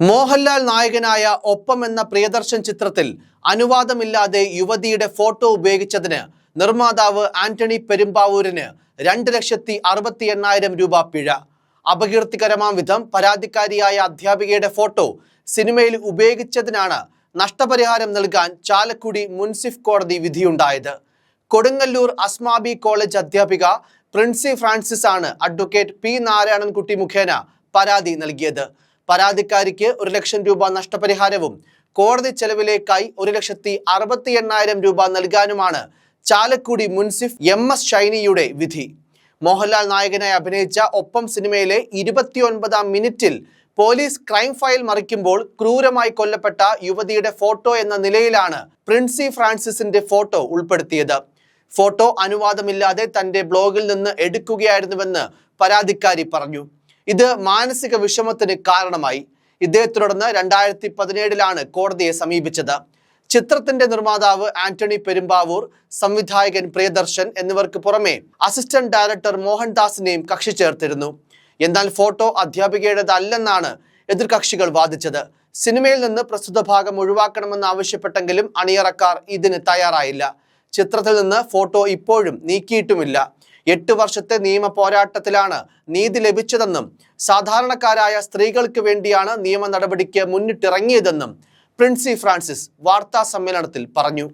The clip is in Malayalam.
മോഹൻലാൽ നായകനായ ഒപ്പം എന്ന പ്രിയദർശൻ ചിത്രത്തിൽ അനുവാദമില്ലാതെ യുവതിയുടെ ഫോട്ടോ ഉപയോഗിച്ചതിന് നിർമ്മാതാവ് ആന്റണി പെരുമ്പാവൂരിന് രണ്ട് ലക്ഷത്തി അറുപത്തി എണ്ണായിരം രൂപ പിഴ. അപകീർത്തികരമാം വിധം പരാതിക്കാരിയായ അധ്യാപികയുടെ ഫോട്ടോ സിനിമയിൽ ഉപയോഗിച്ചതിനാണ് നഷ്ടപരിഹാരം നൽകാൻ ചാലക്കുടി മുൻസിഫ് കോടതി വിധിയുണ്ടായത്. കൊടുങ്ങല്ലൂർ അസ്മാബി കോളേജ് അധ്യാപിക പ്രിൻസി ഫ്രാൻസിസ് ആണ് അഡ്വക്കേറ്റ് പി നാരായണൻകുട്ടി മുഖേന പരാതി നൽകിയത്. പരാതിക്കാരിക്ക് ഒരു ലക്ഷം രൂപ നഷ്ടപരിഹാരവും. കോടതി ചെലവിലേക്കായി ഒരു ലക്ഷത്തി അറുപത്തി എണ്ണായിരം രൂപ നൽകാനുമാണ് ചാലക്കുടി മുൻസിഫ് എം എസ് ഷൈനിയുടെ വിധി. മോഹൻലാൽ നായകനായി അഭിനയിച്ച ഒപ്പം സിനിമയിലെ ഇരുപത്തിയൊൻപതാം മിനിറ്റിൽ പോലീസ് ക്രൈം ഫയൽ മറിക്കുമ്പോൾ ക്രൂരമായി കൊല്ലപ്പെട്ട യുവതിയുടെ ഫോട്ടോ എന്ന നിലയിലാണ് പ്രിൻസി ഫ്രാൻസിസിന്റെ ഫോട്ടോ ഉൾപ്പെടുത്തിയത്. ഫോട്ടോ അനുവാദമില്ലാതെ തന്റെ ബ്ലോഗിൽ നിന്ന് എടുക്കുകയായിരുന്നുവെന്ന് പരാതിക്കാരി പറഞ്ഞു. ഇത് മാനസിക വിഷമത്തിന് കാരണമായി. ഇദ്ദേഹത്തെ തുടർന്ന് രണ്ടായിരത്തി പതിനേഴിലാണ് കോടതിയെ സമീപിച്ചത്. ചിത്രത്തിന്റെ നിർമ്മാതാവ് ആന്റണി പെരുമ്പാവൂർ സംവിധായകൻ പ്രിയദർശൻ എന്നിവർക്ക് പുറമെ അസിസ്റ്റന്റ് ഡയറക്ടർ മോഹൻദാസിനെയും കക്ഷി ചേർത്തിരുന്നു. എന്നാൽ ഫോട്ടോ അധ്യാപികയുടേതല്ലെന്നാണ് എതിർകക്ഷികൾ വാദിച്ചത്. സിനിമയിൽ നിന്ന് പ്രസ്തുത ഭാഗം ഒഴിവാക്കണമെന്ന് ആവശ്യപ്പെട്ടെങ്കിലും അണിയറക്കാർ ഇതിന് തയ്യാറായില്ല. ചിത്രത്തിൽ നിന്ന് ഫോട്ടോ ഇപ്പോഴും നീക്കിയിട്ടുമില്ല. എട്ട് വർഷത്തെ നിയമ പോരാട്ടത്തിലാണ് നീതി ലഭിച്ചതെന്നും സാധാരണക്കാരായ സ്ത്രീകൾക്ക് വേണ്ടിയാണ് നിയമ നടപടിക്ക് മുന്നിട്ടിറങ്ങിയതെന്നും പ്രിൻസി ഫ്രാൻസിസ് വാർത്താ സമ്മേളനത്തിൽ പറഞ്ഞു.